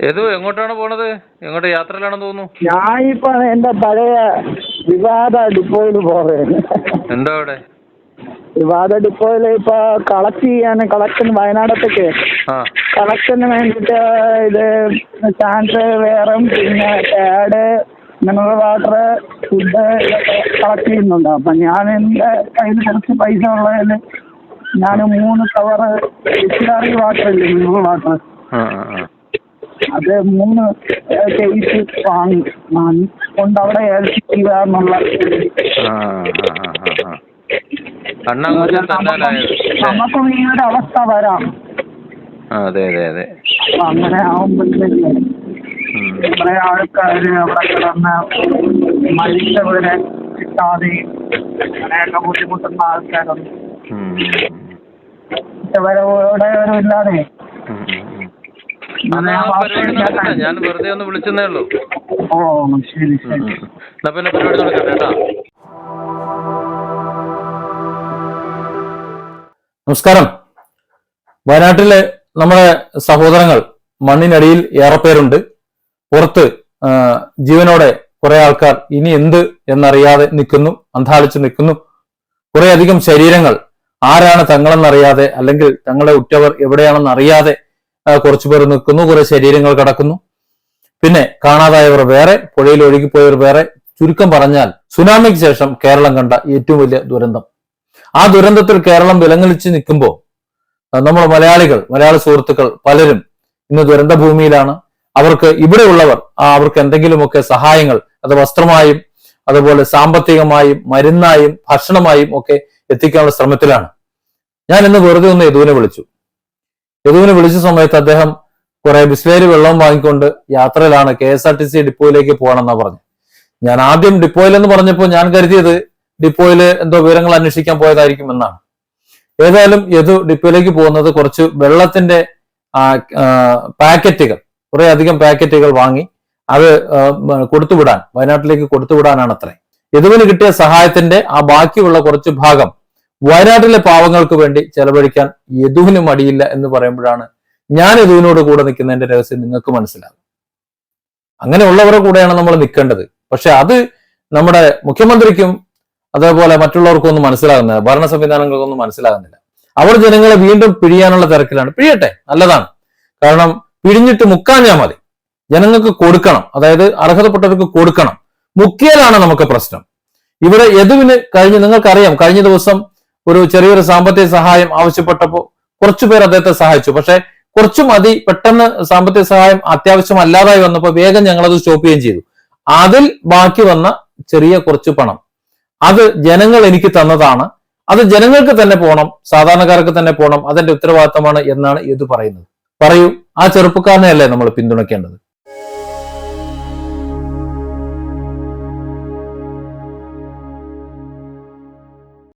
ഏതു എങ്ങോട്ടാണ് പോണത്? എങ്ങോട്ട് യാത്രയിലാണെന്ന് തോന്നുന്നു. ഞാൻ ഇപ്പൊ എന്റെ പഴയ വിവാദ ഡിപ്പോയിൽ പോവുകയാണ് എന്താ അവിടെ? വിവാദ ഡിപ്പോയിൽ ഇപ്പൊ കളക്ട് ചെയ്യാൻ കളക്ഷൻ വയനാടത്തേക്ക്. ആ. കളക്ഷന് വേണ്ടിട്ട് ഇത് ചാൻസ് വേറും പിന്നെ പാഡ് മിനറൽ വാട്ടർ ഫുഡ് ഇതൊക്കെ കളക്ട് ചെയ്യുന്നുണ്ട്. അപ്പൊ ഞാൻ എന്റെ കയ്യിൽ കുറച്ച് പൈസ ഉള്ളതിൽ ഞാൻ മൂന്ന് കവർ ഡിസ്റ്റിലറി വാട്ടർ ഇല്ലേ മിനറൽ വാട്ടർ ആ ആ ആ. അത് മൂന്ന് കേസ് വാങ്ങി വാങ്ങി. കൊണ്ട് അവിടെ ഏൽപ്പിക്കുക എന്നുള്ള? നമുക്കും ഈ ഒരു അവസ്ഥ വരാം. അതെ അതെ അതെ. അങ്ങനെ ആവുമ്പോഴത്തേക്ക്. കുറെ ആൾക്കാര് അവിടെ കിടന്ന് മരിച്ചവരെ കിട്ടാതെ അങ്ങനെയൊക്കെ ബുദ്ധിമുട്ടുന്ന ആൾക്കാരുണ്ട് ഇവരോടെ ഇല്ലാതെ ഞാൻ വെറുതെ ഒന്ന് വിളിച്ചെന്നേ ഉള്ളൂ. ഓ ശരി ശരി. എന്നാ പിന്നെ പരിപാടി നടക്കട്ടെ കേട്ടാ. നമസ്കാരം. വയനാട്ടിലെ നമ്മുടെ സഹോദരങ്ങൾ മണ്ണിനടിയിൽ ഏറെ പേരുണ്ട് പുറത്ത് ജീവനോടെ കുറെ ആൾക്കാർ ഇനി എന്ത് എന്നറിയാതെ നിൽക്കുന്നു അന്താളിച്ച് നിൽക്കുന്നു. കുറേയധികം അധികം ശരീരങ്ങൾ ആരാണ് തങ്ങളെന്നറിയാതെ അല്ലെങ്കിൽ തങ്ങളെ ഉറ്റവർ എവിടെയാണെന്ന് അറിയാതെ കുറച്ചു പേർ നിൽക്കുന്നു കുറെ ശരീരങ്ങൾ കിടക്കുന്നു. പിന്നെ കാണാതായവർ വേറെ പുഴയിൽ ഒഴുകിപ്പോയവർ വേറെ. ചുരുക്കം പറഞ്ഞാൽ സുനാമിക്ക് ശേഷം കേരളം കണ്ട ഏറ്റവും വലിയ ദുരന്തം. ആ ദുരന്തത്തിൽ കേരളം വിലങ്ങലിച്ച് നിൽക്കുമ്പോൾ നമ്മൾ മലയാളികൾ മലയാള സുഹൃത്തുക്കൾ പലരും ഇന്ന് ദുരന്ത ഭൂമിയിലാണ് അവർക്ക് ഇവിടെയുള്ളവർ അവർക്ക് എന്തെങ്കിലുമൊക്കെ സഹായങ്ങൾ അത് വസ്ത്രമായും അതുപോലെ സാമ്പത്തികമായും മരുന്നായും ഭക്ഷണമായും ഒക്കെ എത്തിക്കാനുള്ള ശ്രമത്തിലാണ്. ഞാൻ ഇന്ന് വെറുതെ ഒന്ന് യദുവിനെ വിളിച്ചു. യദുവിനെ വിളിച്ച സമയത്ത് അദ്ദേഹം കുറെ ബിസ്ലേരി വെള്ളം വാങ്ങിക്കൊണ്ട് യാത്രയിലാണ് K S R T C ഡിപ്പോയിലേക്ക് പോകണമെന്നാ പറഞ്ഞു ഞാൻ ആദ്യം ഡിപ്പോയിൽ എന്ന് പറഞ്ഞപ്പോൾ ഞാൻ കരുതിയത് ഡിപ്പോയിൽ എന്തോ വിവരങ്ങൾ അന്വേഷിക്കാൻ പോയതായിരിക്കും എന്നാണ്. ഏതായാലും യദു ഡിപ്പോയിലേക്ക് പോകുന്നത് കുറച്ച് വെള്ളത്തിന്റെ പാക്കറ്റുകൾ കുറെ അധികം പാക്കറ്റുകൾ വാങ്ങി അത് കൊടുത്തുവിടാൻ വയനാട്ടിലേക്ക് കൊടുത്തുവിടാനാണ് അത്രേ. യദുവിന് കിട്ടിയ സഹായത്തിന്റെ ആ ബാക്കിയുള്ള കുറച്ച് ഭാഗം വയനാട്ടിലെ പാവങ്ങൾക്ക് വേണ്ടി ചെലവഴിക്കാൻ യദുവിന് മടിയില്ല എന്ന് പറയുമ്പോഴാണ് ഞാൻ യദുവിനോട് കൂടെ നിൽക്കുന്നതിന്റെ രഹസ്യം നിങ്ങൾക്ക് മനസ്സിലാകും. അങ്ങനെയുള്ളവരുടെ കൂടെയാണ് നമ്മൾ നിൽക്കേണ്ടത്. പക്ഷെ അത് നമ്മുടെ മുഖ്യമന്ത്രിക്കും അതേപോലെ മറ്റുള്ളവർക്കും ഒന്നും മനസ്സിലാകുന്നില്ല. ഭരണ സംവിധാനങ്ങൾക്കൊന്നും മനസ്സിലാകുന്നില്ല. അവർ ജനങ്ങളെ വീണ്ടും പിഴിയാനുള്ള തിരക്കിലാണ്. പിഴിയട്ടെ നല്ലതാണ്. കാരണം പിഴിഞ്ഞിട്ട് മുക്കാഞ്ഞാൽ മതി. ജനങ്ങൾക്ക് കൊടുക്കണം. അതായത് അർഹതപ്പെട്ടവർക്ക് കൊടുക്കണം. മുക്കിയാലാണ് നമുക്ക് പ്രശ്നം. ഇവിടെ യദുവിന് കഴിഞ്ഞ് നിങ്ങൾക്കറിയാം കഴിഞ്ഞ ദിവസം ഒരു ചെറിയൊരു സാമ്പത്തിക സഹായം ആവശ്യപ്പെട്ടപ്പോൾ കുറച്ചു പേർ അദ്ദേഹത്തെ സഹായിച്ചു. പക്ഷെ കുറച്ചു മതി പെട്ടെന്ന് സാമ്പത്തിക സഹായം അത്യാവശ്യമല്ലാതായി വന്നപ്പോൾ വേഗം ഞങ്ങളത് സ്റ്റോപ്പ് ചെയ്യുകയും ചെയ്തു. അതിൽ ബാക്കി വന്ന ചെറിയ കുറച്ച് പണം. അത് ജനങ്ങൾ എനിക്ക് തന്നതാണ്. അത് ജനങ്ങൾക്ക് തന്നെ പോകണം സാധാരണക്കാർക്ക് തന്നെ പോകണം അതിന്റെ ഉത്തരവാദിത്തമാണ് എന്നാണ് ഇത് പറയുന്നത്. പറയൂ ആ ചെറുപ്പക്കാരനെയല്ലേ നമ്മൾ പിന്തുണയ്ക്കേണ്ടത്?